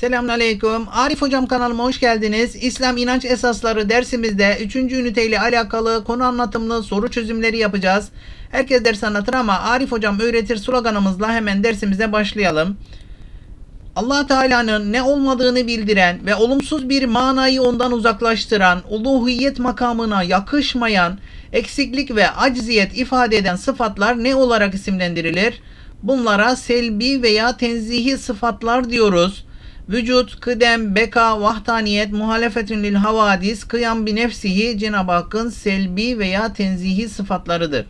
Selamünaleyküm. Arif Hocam kanalıma hoş geldiniz. İslam inanç esasları dersimizde 3. üniteyle alakalı konu anlatımlı soru çözümleri yapacağız. Herkes ders anlatır ama Arif Hocam öğretir sloganımızla hemen dersimize başlayalım. Allah Teala'nın ne olmadığını bildiren ve olumsuz bir manayı ondan uzaklaştıran, uluhiyet makamına yakışmayan, eksiklik ve acziyet ifade eden sıfatlar ne olarak isimlendirilir? Bunlara selbi veya tenzihi sıfatlar diyoruz. Vücut, kıdem, beka, vahdaniyet, muhalefetün lil havadis, kıyam bi nefsihi Cenab-ı Hakk'ın selbi veya tenzihi sıfatlarıdır.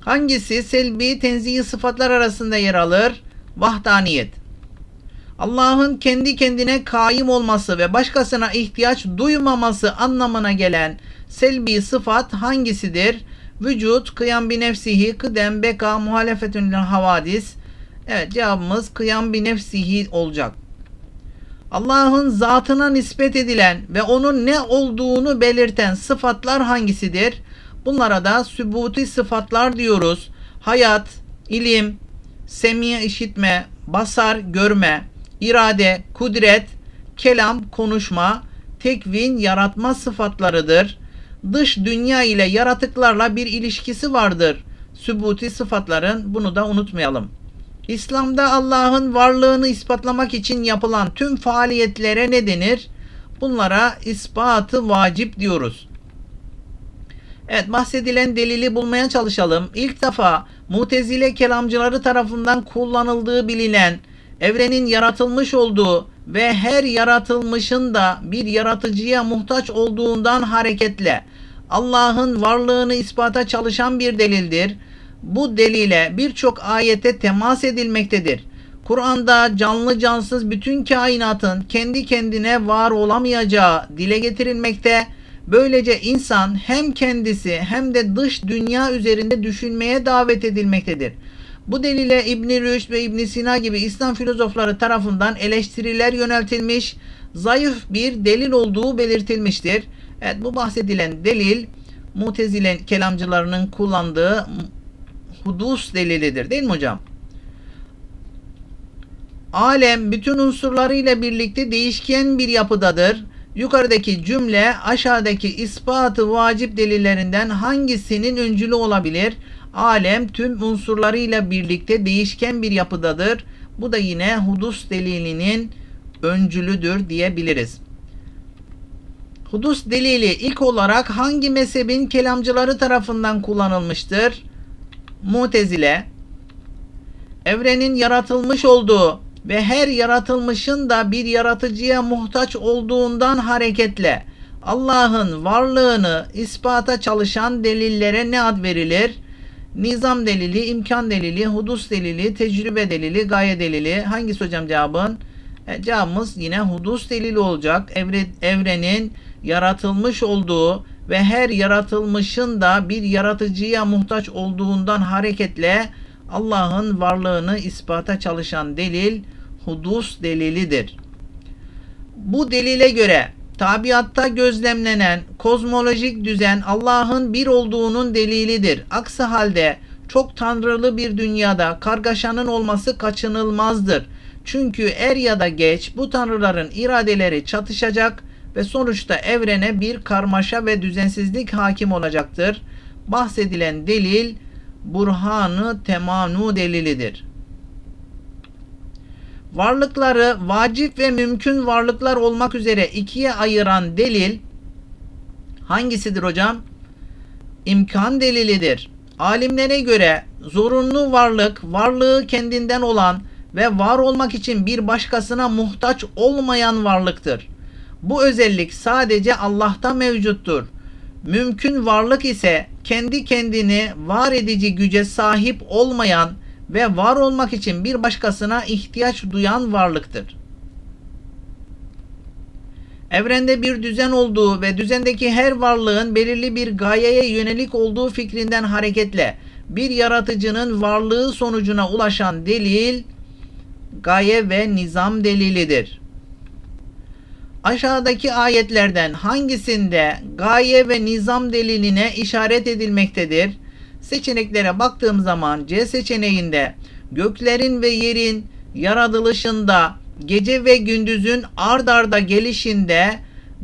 Hangisi selbi tenzihi sıfatlar arasında yer alır? Vahdaniyet. Allah'ın kendi kendine kaim olması ve başkasına ihtiyaç duymaması anlamına gelen selbi sıfat hangisidir? Vücut, kıyam bi nefsihi, kıdem, beka, muhalefetün lil havadis. Evet cevabımız kıyam bi nefsihi olacak. Allah'ın zatına nispet edilen ve onun ne olduğunu belirten sıfatlar hangisidir? Bunlara da sübuti sıfatlar diyoruz. Hayat, ilim, semiye işitme, basar görme, irade, kudret, kelam konuşma, tekvin yaratma sıfatlarıdır. Dış dünya ile yaratıklarla bir ilişkisi vardır. Sübuti sıfatların bunu da unutmayalım. İslam'da Allah'ın varlığını ispatlamak için yapılan tüm faaliyetlere ne denir? Bunlara ispatı vacip diyoruz. Evet bahsedilen delili bulmaya çalışalım. İlk defa mutezile kelamcıları tarafından kullanıldığı bilinen evrenin yaratılmış olduğu ve her yaratılmışın da bir yaratıcıya muhtaç olduğundan hareketle Allah'ın varlığını ispata çalışan bir delildir. Bu delile birçok ayete temas edilmektedir. Kur'an'da canlı cansız bütün kainatın kendi kendine var olamayacağı dile getirilmekte. Böylece insan hem kendisi hem de dış dünya üzerinde düşünmeye davet edilmektedir. Bu delile İbn Rüşd ve İbn Sina gibi İslam filozofları tarafından eleştiriler yöneltilmiş, zayıf bir delil olduğu belirtilmiştir. Evet bu bahsedilen delil Mutezilen kelamcılarının kullandığı hudus delilidir değil mi hocam? Alem bütün unsurlarıyla birlikte değişken bir yapıdadır. Yukarıdaki cümle aşağıdaki ispatı vacip delillerinden hangisinin öncülü olabilir? Alem tüm unsurlarıyla birlikte değişken bir yapıdadır. Bu da yine hudus delilinin öncülüdür diyebiliriz. Hudus delili ilk olarak hangi mezhebin kelamcıları tarafından kullanılmıştır? Mutezile. Evrenin yaratılmış olduğu ve her yaratılmışın da bir yaratıcıya muhtaç olduğundan hareketle Allah'ın varlığını ispata çalışan delillere ne ad verilir? Nizam delili, imkan delili, hudus delili, tecrübe delili, gaye delili. Hangisi hocam cevabın? E, cevabımız yine hudus delili olacak. Evre, evrenin yaratılmış olduğu ve her yaratılmışın da bir yaratıcıya muhtaç olduğundan hareketle Allah'ın varlığını ispata çalışan delil hudus delilidir. Bu delile göre tabiatta gözlemlenen kozmolojik düzen Allah'ın bir olduğunun delilidir. Aksi halde çok tanrılı bir dünyada kargaşanın olması kaçınılmazdır. Çünkü er ya da geç bu tanrıların iradeleri çatışacak ve sonuçta evrene bir karmaşa ve düzensizlik hakim olacaktır. Bahsedilen delil burhanı temanu delilidir. Varlıkları vacip ve mümkün varlıklar olmak üzere ikiye ayıran delil hangisidir hocam? İmkan delilidir. Alimlere göre zorunlu varlık, varlığı kendinden olan ve var olmak için bir başkasına muhtaç olmayan varlıktır. Bu özellik sadece Allah'ta mevcuttur. Mümkün varlık ise kendi kendini var edici güce sahip olmayan ve var olmak için bir başkasına ihtiyaç duyan varlıktır. Evrende bir düzen olduğu ve düzendeki her varlığın belirli bir gayeye yönelik olduğu fikrinden hareketle bir yaratıcının varlığı sonucuna ulaşan delil gaye ve nizam delilidir. Aşağıdaki ayetlerden hangisinde gaye ve nizam deliline işaret edilmektedir? Seçeneklere baktığım zaman C seçeneğinde göklerin ve yerin yaratılışında gece ve gündüzün ard arda gelişinde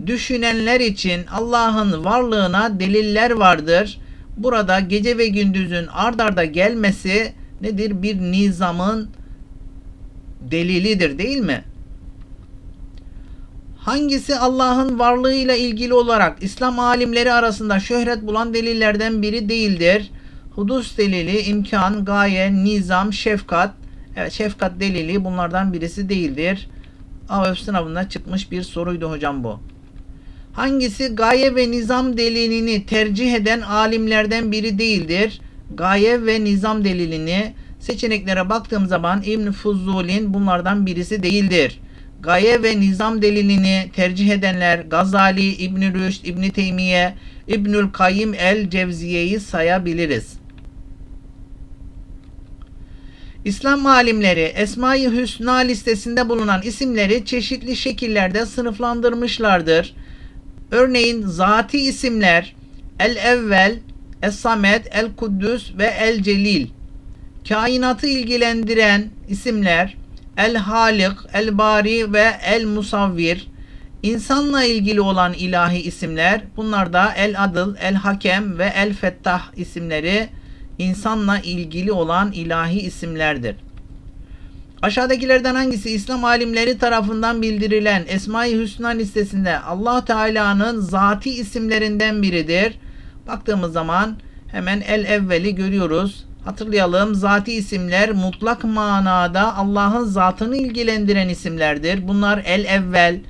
düşünenler için Allah'ın varlığına deliller vardır. Burada gece ve gündüzün ard arda gelmesi nedir? Bir nizamın delilidir değil mi? Hangisi Allah'ın varlığıyla ilgili olarak İslam alimleri arasında şöhret bulan delillerden biri değildir? Hudus delili, imkan, gaye, nizam, şefkat. Evet şefkat delili bunlardan birisi değildir. AOF sınavında çıkmış bir soruydu hocam bu. Hangisi gaye ve nizam delilini tercih eden alimlerden biri değildir? Gaye ve nizam delilini seçeneklere baktığım zaman İbn Fuzul'in bunlardan birisi değildir. Gaye ve nizam delilini tercih edenler Gazali, İbn Rüşd, İbn Teymiye, İbnül Kayyim el Cevziye'yi sayabiliriz. İslam alimleri Esma-i Hüsna listesinde bulunan isimleri çeşitli şekillerde sınıflandırmışlardır. Örneğin zati isimler El Evvel, Es Samet, El Kuddüs ve El Celil. Kainatı ilgilendiren isimler El Halik, El Bari ve El Musavvir. İnsanla ilgili olan ilahi isimler bunlar da El Adıl, El Hakem ve El Fettah isimleri insanla ilgili olan ilahi isimlerdir. Aşağıdakilerden hangisi İslam alimleri tarafından bildirilen Esma-i Hüsna listesinde Allah Teala'nın zati isimlerinden biridir? Baktığımız zaman hemen el evveli görüyoruz. Hatırlayalım zati isimler mutlak manada Allah'ın zatını ilgilendiren isimlerdir. Bunlar el evvel,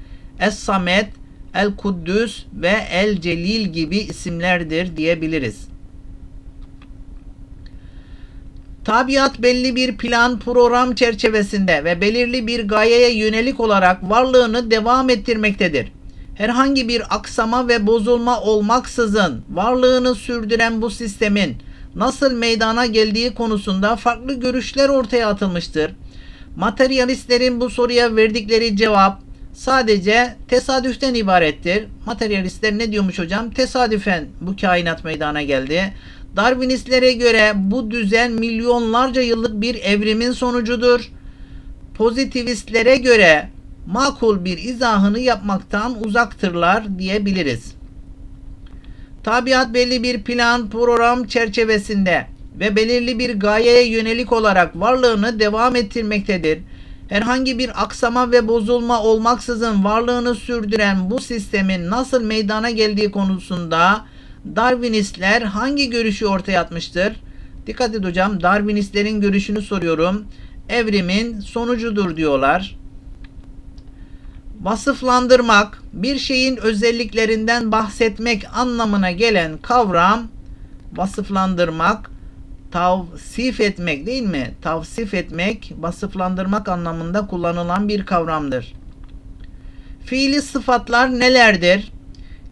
es samet, el kuddüs ve el celil gibi isimlerdir diyebiliriz. Tabiat belli bir plan program çerçevesinde ve belirli bir gayeye yönelik olarak varlığını devam ettirmektedir. Herhangi bir aksama ve bozulma olmaksızın varlığını sürdüren bu sistemin nasıl meydana geldiği konusunda farklı görüşler ortaya atılmıştır. Materyalistlerin bu soruya verdikleri cevap sadece tesadüften ibarettir. Materyalistler ne diyormuş hocam? Tesadüfen bu kainat meydana geldi. Darwinistlere göre bu düzen milyonlarca yıllık bir evrimin sonucudur. Pozitivistlere göre makul bir izahını yapmaktan uzaktırlar diyebiliriz. Tabiat belli bir plan, program çerçevesinde ve belirli bir gayeye yönelik olarak varlığını devam ettirmektedir. Herhangi bir aksama ve bozulma olmaksızın varlığını sürdüren bu sistemin nasıl meydana geldiği konusunda Darwinistler hangi görüşü ortaya atmıştır? Dikkat et hocam Darwinistlerin görüşünü soruyorum. Evrimin sonucudur diyorlar. Vasıflandırmak, bir şeyin özelliklerinden bahsetmek anlamına gelen kavram vasıflandırmak, tavsif etmek değil mi? Tavsif etmek, vasıflandırmak anlamında kullanılan bir kavramdır. Fiili sıfatlar nelerdir?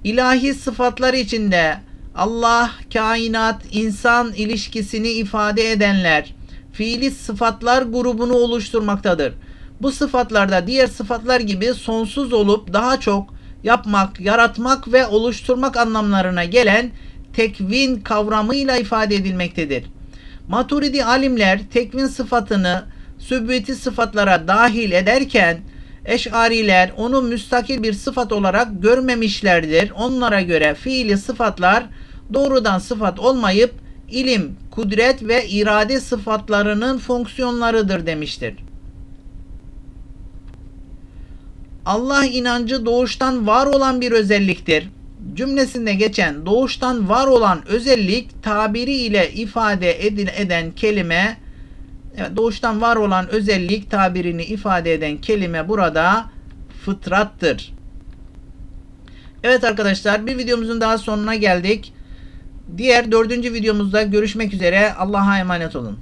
İlahi sıfatlar içinde Allah, kainat, insan ilişkisini ifade edenler fiili sıfatlar grubunu oluşturmaktadır. Bu sıfatlarda diğer sıfatlar gibi sonsuz olup daha çok yapmak, yaratmak ve oluşturmak anlamlarına gelen tekvin kavramıyla ifade edilmektedir. Maturidi alimler tekvin sıfatını sübüti sıfatlara dahil ederken Eş'ariler onu müstakil bir sıfat olarak görmemişlerdir. Onlara göre fiili sıfatlar doğrudan sıfat olmayıp ilim, kudret ve irade sıfatlarının fonksiyonlarıdır demiştir. Allah inancı doğuştan var olan bir özelliktir. Cümlesinde geçen doğuştan var olan özellik tabiri ile ifade eden kelime doğuştan var olan özellik tabirini ifade eden kelime burada fıtrattır. Evet arkadaşlar bir videomuzun daha sonuna geldik. Diğer dördüncü videomuzda görüşmek üzere. Allah'a emanet olun.